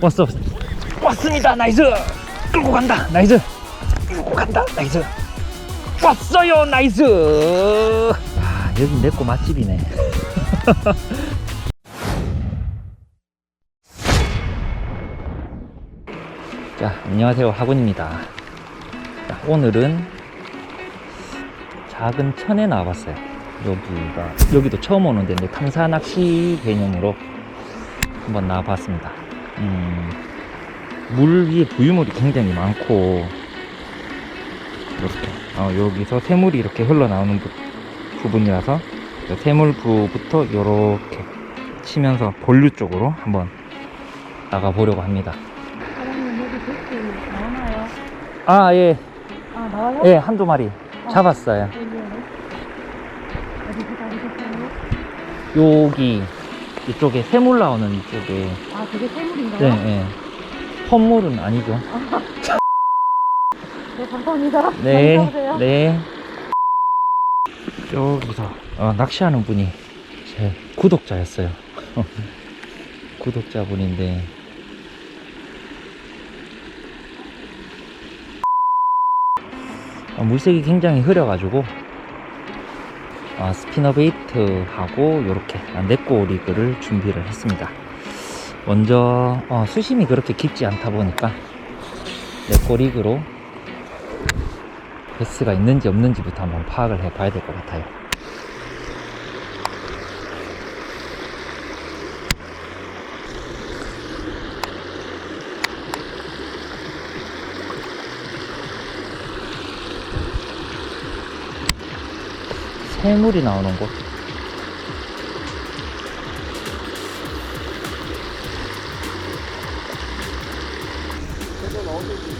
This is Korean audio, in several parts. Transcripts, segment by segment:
왔어 왔습니다 나이스. 끌고 간다 나이스. 끌고 간다 나이스. 왔어요 나이스. 아 여기 내거 맛집이네. 자 안녕하세요 학원입니다. 자, 오늘은 작은 천에 나와봤어요. 여기가 여기도 처음 오는 데인데 탐사 낚시 개념으로 한번 나와봤습니다 음, 물 위에 부유물이 굉장히 많고 이렇게 어, 여기서 새물이 이렇게 흘러나오는 부, 부분이라서 그 새물부부터 이렇게 치면서 본류 쪽으로 한번 나가 보려고 합니다? 아 예 아 나와요? 예, 한두 마리 잡았어요? 어디서 잡으셨어요? 여기 이쪽에 새물 나오는 이쪽에 아 그게 샘물인가요? 네, 네. 헛물은 아니죠 네 감사합니다. 네, 감사하세요. 네. 여기서 어, 낚시하는 분이 제 구독자였어요. 구독자분인데 어, 물색이 굉장히 흐려가지고 어, 스피너 베이트하고 이렇게 네꼬 리그를 준비를 했습니다. 먼저 어, 수심이 그렇게 깊지 않다 보니까 네꼬 리그로 베스가 있는지 없는지부터 한번 파악을 해 봐야 될 것 같아요. 새물이 나오는 곳.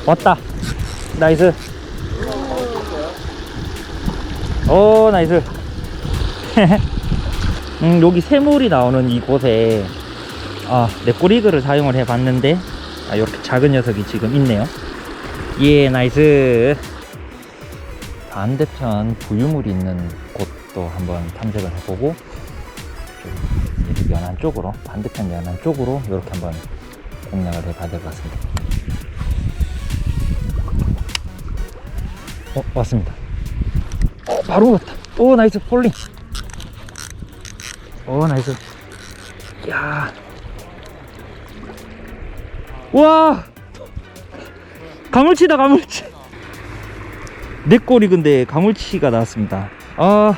왔다. 나이스. 오 나이스 음, 여기 새물이 나오는 이곳에 아, 넷꼬리그를 사용을 해 봤는데 아, 이렇게 작은 녀석이 지금 있네요 예 나이스 반대편 부유물이 있는 곳도 한번 탐색을 해보고 좀 연안 쪽으로 반대편 연안 쪽으로 이렇게 한번 공략을 해봐야 될 것 같습니다 어 왔습니다 어, 바로 갔다. 오, 나이스, 폴링. 오, 나이스. 야. 와! 가물치다, 가물치. 내 꼬리 근데 가물치가 나왔습니다. 아.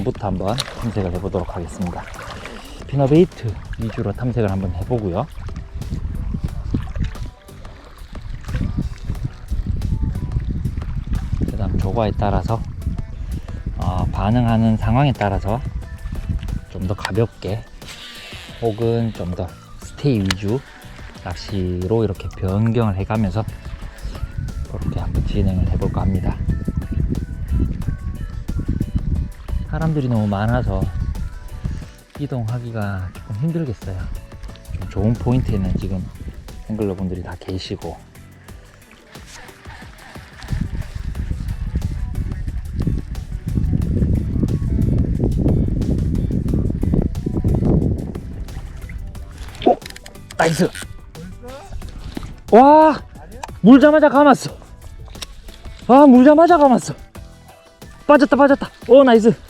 연안부터 한번 탐색을 해보도록 하겠습니다. 피너베이트 위주로 탐색을 한번 해보고요. 그 다음 조과에 따라서 어, 반응하는 상황에 따라서 좀 더 가볍게 혹은 좀 더 스테이 위주 낚시로 이렇게 변경을 해가면서 그렇게 한번 진행을 해볼까 합니다. 사람들이 너무 많아서 이동하기가 조금 힘들겠어요. 좀 좋은 포인트에는 지금 앵글러 분들이 다 계시고 오! 나이스! 와! 물자마자 감았어! 아, 물자마자 감았어! 빠졌다, 빠졌다! 오, 나이스!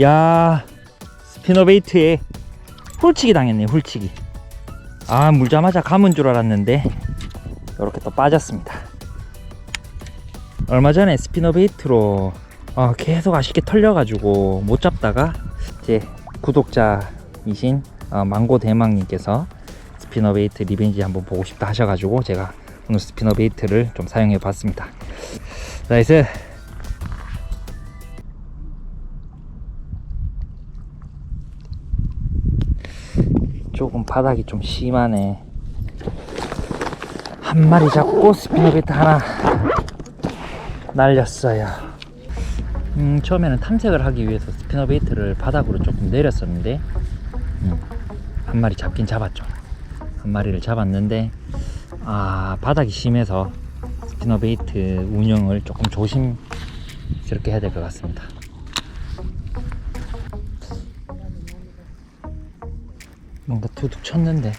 야 스피너 베이트에 훌치기 당했네 훌치기 아 물자마자 감은 줄 알았는데 이렇게 또 빠졌습니다. 얼마 전에 스피너 베이트로 어, 계속 아쉽게 털려가지고 못 잡다가 제 구독자이신 어, 망고 대망님께서 스피너 베이트 리벤지 한번 보고 싶다 하셔가지고 제가 오늘 스피너 베이트를 좀 사용해 봤습니다. 나이스 이쪽은 바닥이 좀 심하네. 한 마리 잡고 스피너베이트 하나 날렸어요. 음, 처음에는 탐색을 하기 위해서 스피너베이트를 바닥으로 조금 내렸었는데, 음, 한 마리 잡긴 잡았죠. 한 마리를 잡았는데, 아, 바닥이 심해서 스피너베이트 운영을 조금 조심스럽게 해야 될 것 같습니다. 뭔가 두둑 쳤는데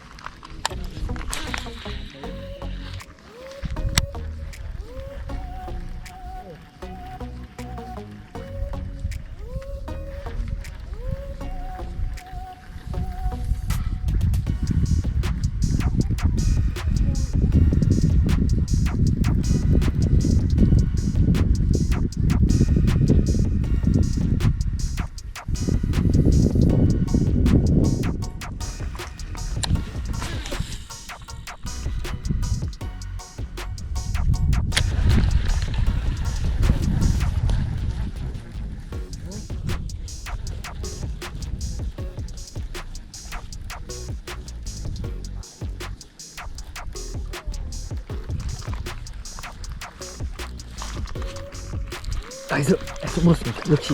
나이스 나이스 물었습니다. 역시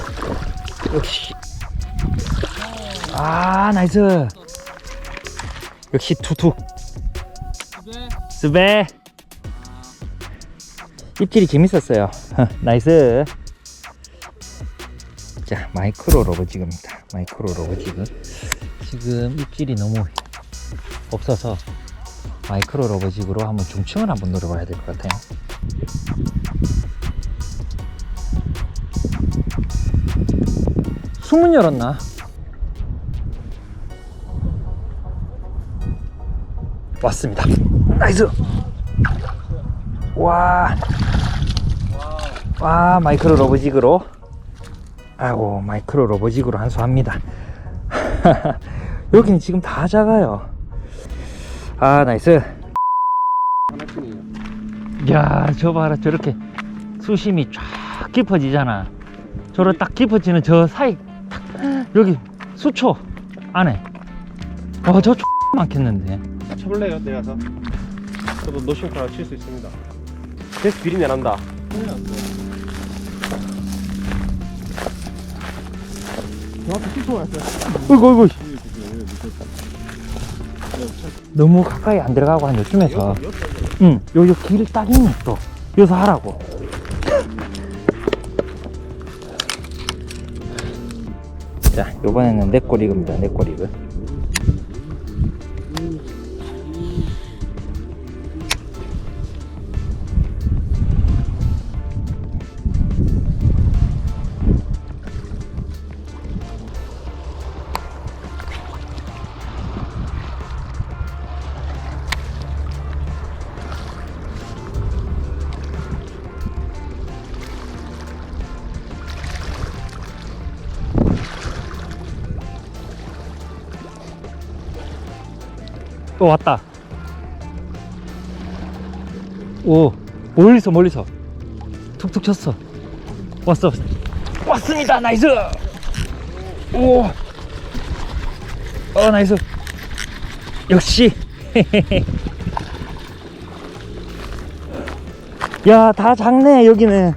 역시. 아 나이스. 역시 투툭 스베 입질이 재밌었어요. 나이스. 자 마이크로 로버지그입니다. 마이크로 로버지그 지금 입질이 너무 없어서 마이크로 로버지그로 한번 중층을 한번 노려봐야 될 것 같아요 수문 열었나? 왔습니다. 나이스. 와. 와, 마이크로 로보직으로. 아이고, 마이크로 로보직으로 한수합니다. 여기는 지금 다 작아요. 아, 나이스. 야, 저 봐라. 저렇게 수심이 쫙 깊어지잖아. 저로 딱 깊어지는 저 사이 탁, 여기 수초 안에. 와저 많겠는데. 쳐볼래요? 내려서. 저도 노션카라 칠수 있습니다. 계속 비린내 난다. 정확히 10초 왔어요 어이구 어이구. 너무 가까이 안 들어가고 한 요쯤에서. 응 여기. 길딱 있네 또 여기서 하라고 자 요번에는 내꼬리그입니다. 내꼬리그 또 왔다. 오 멀리서 멀리서. 툭툭 쳤어. 왔어. 왔습니다 나이스! 오 어 나이스. 역시. 야다 작네 여기는.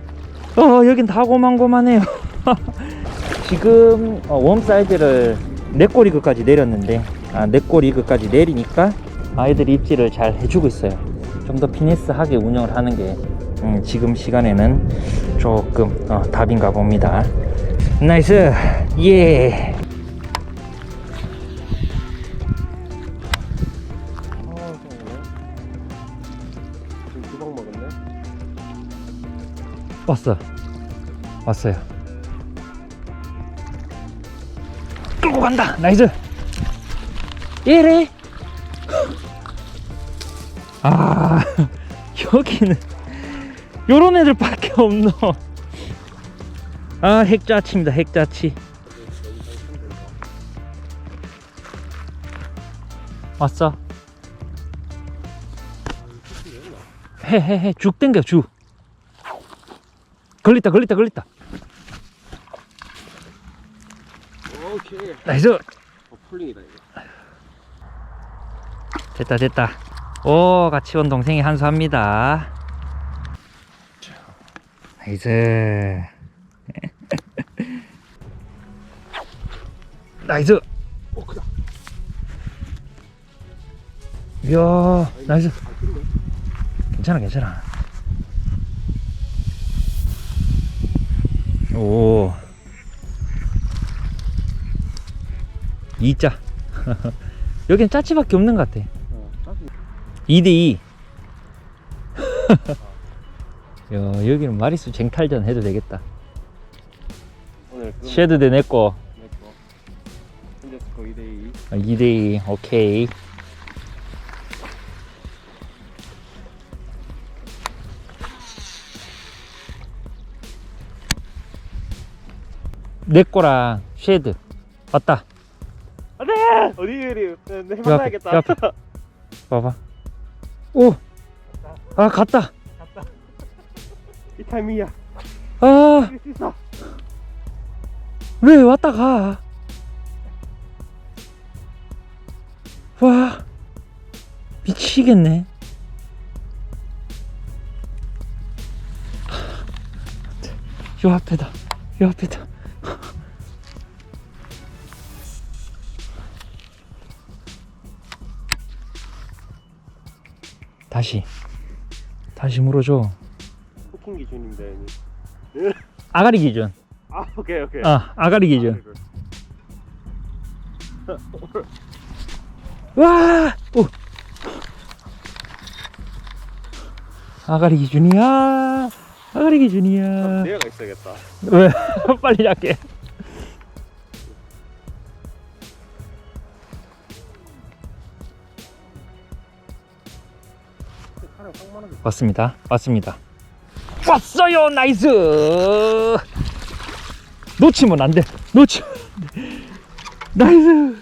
어 여긴 다 고만고만해요. 지금 어, 웜 사이즈를 네 꼬리그까지 내렸는데 아, 넷골 리그까지 내리니까 아이들 입질을 잘 해주고 있어요. 좀 더 피니스하게 운영을 하는 게 음, 지금 시간에는 조금 어, 답인가 봅니다. 나이스 예. 왔어 왔어요 끌고 간다 나이즈 1위. 아, 여기는 요런 애들밖에 없노. 아, 핵자치입니다. 핵자치. 왔어. 해해해 쭉 당겨 쭉. 걸렸다 걸렸다 걸렸다. 오케이. 나이스. 어, 풀링이다 이거. 됐다 됐다. 오 같이 온 동생이 한수합니다. 나이스. 나이스. 오 크다. 이야 나이스. 괜찮아 괜찮아. 오. 이자. 여긴 짜치밖에 없는 것 같아 2대2 야 여기는 마리수 쟁탈전 해도 되겠다. 오늘 쉐드 대 내꺼. 내꺼. 현재 스코 2대2 아, 2대2 오케이. 내꺼랑 쉐드. 왔다. 안돼 어디 이리 내요 만나야겠다. 앞에, 요 앞에. 봐봐 오 아 갔다. 이 타이밍이야. 아. 이길 수 있어. 왜 왔다 가? 와, 미치겠네. 요 앞에다, 요 앞에다. 다시, 다시 물어줘. 포킹 기준인데 아가리 기준. 아 오케이 오케이 아, 아가리 기준. 와! 오! 아가리 기준이야. 아가리 기준이야. 내가 있어야겠다 왜? 빨리 잡게. 왔습니다. 왔습니다. 왔어요. 나이스. 놓치면 안 돼. 놓치면 안 돼. 나이스.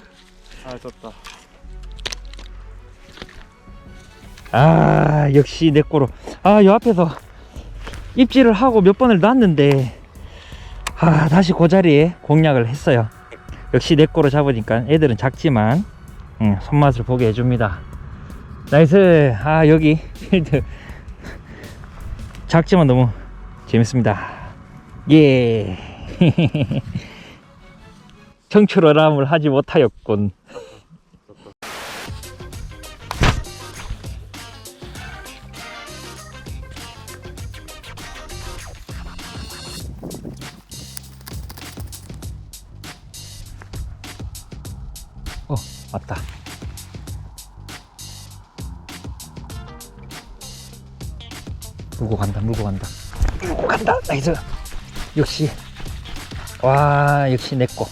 아 졌다 아, 역시 내 거로. 아, 요 앞에서 입질을 하고 몇 번을 놨는데, 아, 다시 그 자리에 공략을 했어요. 역시 내 거로 잡으니까 애들은 작지만, 음, 손맛을 보게 해줍니다. 나이스. 아, 여기 필드. 작지만 너무 재밌습니다. 예. 청출어람을 하지 못하였군. 물고 간다, 물고 간다. 물고 간다, 나이스. 역시. 와, 역시 내 거.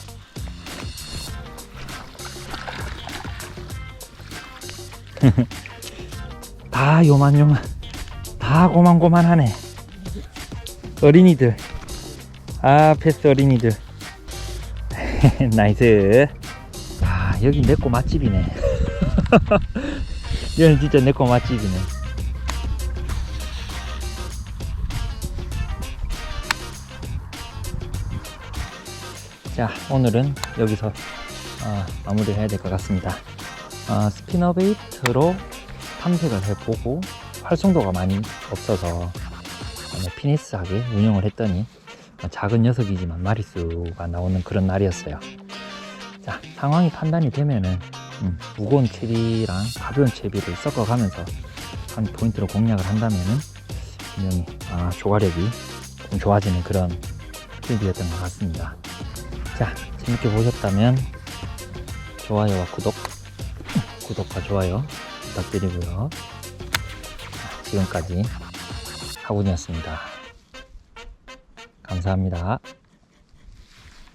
다 요만요만. 다 고만고만하네. 어린이들. 아, 패스 어린이들. 나이스. 아, 여기 내거 맛집이네. 여기는 진짜 내거 맛집이네. 자, 오늘은 여기서 어, 마무리를 해야 될 것 같습니다. 어, 스피너 베이트로 탐색을 해보고 활성도가 많이 없어서 어, 피니스하게 운영을 했더니 어, 작은 녀석이지만 마리수가 나오는 그런 날이었어요. 자, 상황이 판단이 되면은 음, 무거운 채비랑 가벼운 채비를 섞어가면서 한 포인트로 공략을 한다면은 분명히 아, 조화력이 좀 좋아지는 그런 필드였던 것 같습니다. 자, 재밌게 보셨다면 좋아요와 구독, 구독과 좋아요 부탁드리고요. 자, 지금까지 하군이었습니다. 감사합니다.